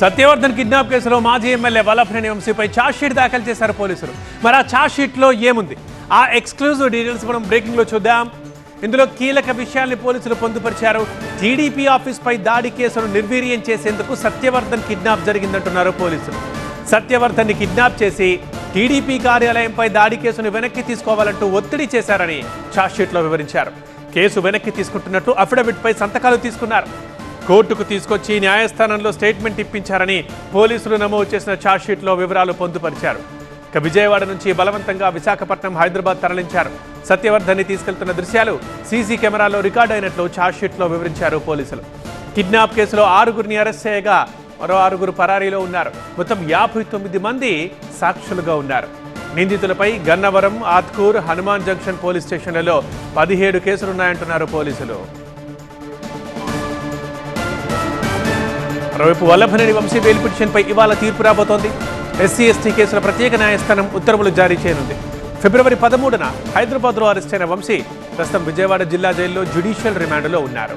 Satyavardhan kidnap కేసులో మాజీ MLA Vallabhaneni వంశీపై sheet దాఖలు చేశారు పోలీసులు. మరి ఆ షీట్లో ఏముంది? ఆ ఎక్స్క్లూజివ్ డీటెయిల్స్ మనం బ్రేకింగ్లో చూద్దాం. ఇందులో కీలక విషయాల్ని పోలీసులు పొందుపరిచారు. టీడీపీ ఆఫీస్పై దాడి కేసును నిర్వీర్యం చేసేందుకు సత్యవర్ధన్ కిడ్నాప్ జరిగిందంటున్నారు పోలీసులు. సత్యవర్ధన్ని కిడ్నాప్ చేసి టీడీపీ కార్యాలయంపై దాడి కేసును వెనక్కి తీసుకోవాలంటూ ఒత్తిడి చేశారని షీట్లో వివరించారు. కేసు వెనక్కి తీసుకుంటున్నట్టు అఫిడవిట్పై సంతకాలు తీసుకున్నారు. కోర్టుకు తీసుకొచ్చి న్యాయస్థానంలో స్టేట్మెంట్ ఇప్పించారని పోలీసులు నమోదు చేసిన ఛార్జ్షీట్లో వివరాలు పొందుపరిచారు. ఇక విజయవాడ నుంచి బలవంతంగా విశాఖపట్నం హైదరాబాద్ తరలించారు. సత్యవర్ధన్ని తీసుకెళ్తున్న దృశ్యాలు సీసీ కెమెరాలో రికార్డ్ అయినట్లు ఛార్జ్షీట్లో వివరించారు పోలీసులు. కిడ్నాప్ కేసులో ఆరుగురిని అరెస్ట్ చేయగా మరో ఆరుగురు పరారీలో ఉన్నారు. మొత్తం యాభై తొమ్మిది మంది సాక్షులుగా ఉన్నారు. నిందితులపై గన్నవరం ఆత్కూర్ హనుమాన్ జంక్షన్ పోలీస్ స్టేషన్లలో పదిహేడు కేసులున్నాయంటున్నారు పోలీసులు. మరోవైపు వల్లభనేని వంశీ బెయిల్ పిటిషన్పై ఇవాళ తీర్పు రాబోతోంది. ఎస్సీ ఎస్టీ కేసుల ప్రత్యేక న్యాయస్థానం ఉత్తర్వులు జారీ చేయనుంది. ఫిబ్రవరి పదమూడున హైదరాబాద్లో అరెస్ట్ అయిన వంశీ ప్రస్తుతం విజయవాడ జిల్లా జైల్లో జ్యుడిషియల్ రిమాండ్లో ఉన్నారు.